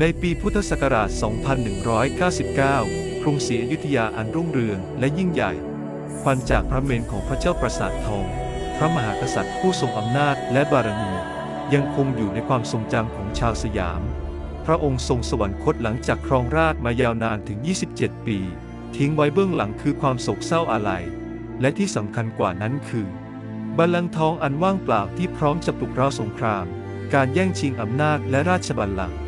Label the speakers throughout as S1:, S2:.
S1: ในปีพุทธศักราช 2199 กรุงศรีอยุธยาอันรุ่งเรืองและยิ่งใหญ่ควันจากพระเมรุของพระเจ้าประสาททอง พระมหากษัตริย์ผู้ทรงอำนาจและบารมี ยังคงอยู่ในความทรงจำของชาวสยาม พระองค์ทรงสวรรคตหลังจากครองราชมายาวนานถึง 27 ปี ทิ้งไว้เบื้องหลังคือความโศกเศร้าอาลัย และที่สำคัญกว่านั้นคือบัลลังก์ทองอันว่างเปล่าที่พร้อมจะปลุกเร้าสงคราม การแย่งชิงอำนาจและราชบัลลังก์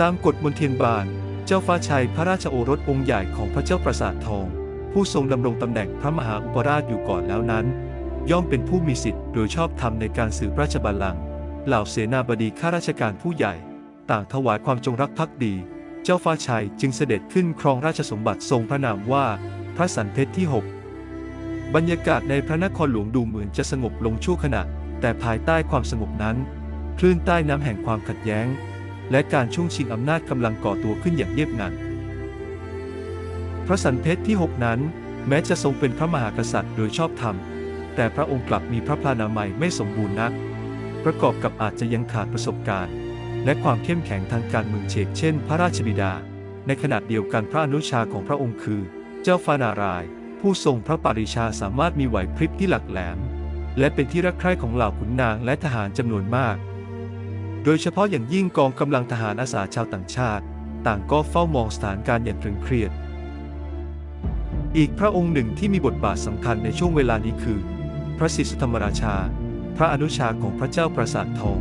S1: ตามกฎมนเทียนบาน เจ้าฟ้าชัยพระราชโอรสองค์ใหญ่ของพระเจ้าประสาททอง ผู้ทรงดำรงตำแหน่งพระมหาอุปราชอยู่ก่อนแล้วนั้น ย่อมเป็นผู้มีสิทธิ์โดยชอบธรรมในการสืบราชบัลลังก์เหล่าเสนาบดีข้าราชการผู้ใหญ่ ต่างถวายความจงรักภักดี เจ้าฟ้าชัยจึงเสด็จขึ้นครองราชสมบัติทรงพระนามว่าพระสันเพชรที่ 6 บรรยากาศในพระนครหลวงดูเหมือนจะสงบลงชั่วขณะ แต่ภายใต้ความสงบนั้น คลื่นใต้น้ำแห่งความขัดแย้ง และการช่วงชิงอำนาจกำลังก่อตัวขึ้นอย่างเงียบงัน พระสันเพชรที่ 6 นั้น แม้จะทรงเป็นพระมหากษัตริย์โดยชอบธรรม แต่พระองค์กลับมีพระพลานามัยไม่สมบูรณ์นัก ประกอบกับอาจจะยังขาดประสบการณ์ และความเข้มแข็งทางการเมืองเชกเช่น พระราชบิดา ในขณะเดียวกันพระอนุชาของพระองค์คือ เจ้าฟานาราย ผู้ทรงพระปริชาสามารถมีไหวพริบที่หลักแหลม และเป็นที่รักใคร่ของเหล่าขุนนางและทหารจำนวนมาก โดยเฉพาะอย่างยิ่งกองกำลังทหารอาสาชาวต่างชาติ ต่างก็เฝ้ามองสถานการณ์อย่างตรึงเครียด อีกพระองค์หนึ่งที่มีบทบาทสำคัญในช่วงเวลานี้คือ พระศรีสุธรรมราชา พระอนุชาของพระเจ้าประสาททอง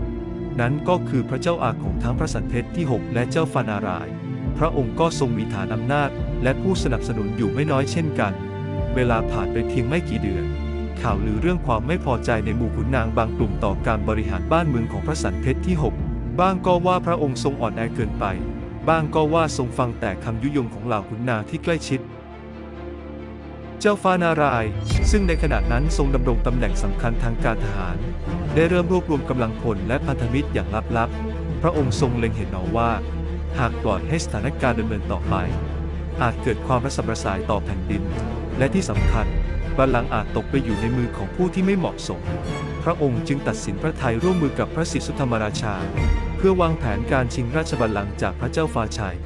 S1: นั้นก็คือพระเจ้าอาของทั้งพระสันเพชรที่ 6 และเจ้าฟานาราย พระองค์ก็ทรงมีฐานอำนาจ และผู้สนับสนุนอยู่ไม่น้อยเช่นกัน เวลาผ่านไปเพียงไม่กี่เดือน ข่าวลือเรื่องความไม่พอใจในหมู่ขุนนางบางกลุ่มต่อการบริหารบ้านเมืองของพระสันเพชรที่ 6 บ้างก็ว่าพระองค์ทรงอ่อนแอเกินไป บ้างก็ว่าทรงฟังแต่คำยุยงของเหล่าขุนนางที่ใกล้ชิด เจ้าฟ้านาราย ซึ่งในขณะนั้นทรงดำรงตำแหน่งสำคัญทางการทหาร ได้เริ่มรวบรวมกำลังพลและพันธมิตรอย่างลับๆ พระองค์ทรงเล็งเห็นหนอว่า หากปล่อยให้สถานการณ์ดำเนินต่อไป อาจเกิดความระสำระสายต่อแผ่นดิน และที่สำคัญ บัลลังก์อาจตกไปอยู่ในมือของผู้ที่ไม่เหมาะสม พระองค์จึงตัดสินพระทัยร่วมมือกับพระศรีสุธรรมราชา เพื่อวางแผนการชิงราชบัลลังก์จากพระเจ้าฟ้าชัย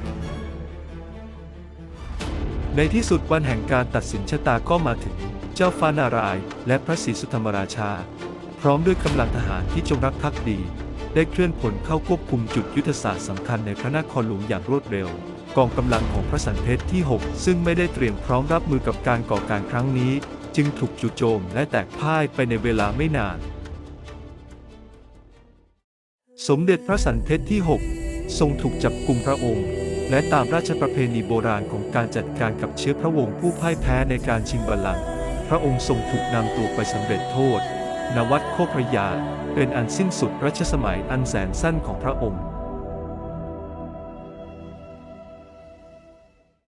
S1: ในที่สุดวันแห่งการตัดสินชะตาก็มาถึง เจ้าฟ้านารายณ์และพระศรีสุธรรมราชา พร้อมด้วยกำลังทหารที่จงรักภักดี ได้เคลื่อนพลเข้าควบคุมจุดยุทธศาสตร์สำคัญในพระนครหลวงอย่างรวดเร็วกองกำลังของพระสันเพชรที่ 6 ซึ่งไม่ได้เตรียมพร้อมรับมือกับการก่อการครั้งนี้ จึงถูกจู่โจมและแตกพ่ายไปในเวลาไม่นาน สมเด็จพระสันเพชรที่ 6 ทรงถูกจับกุมพระองค์ และตามราชประเพณีโบราณของการจัดการกับเชื้อพระวงศ์ผู้พ่ายแพ้ในการชิงบัลลังก์พระองค์ทรงถูกนำตัวไปสำเร็จโทษณวัดโคกพระยา เป็นอันสิ้นสุดรัชสมัยอันแสนสั้นของพระองค์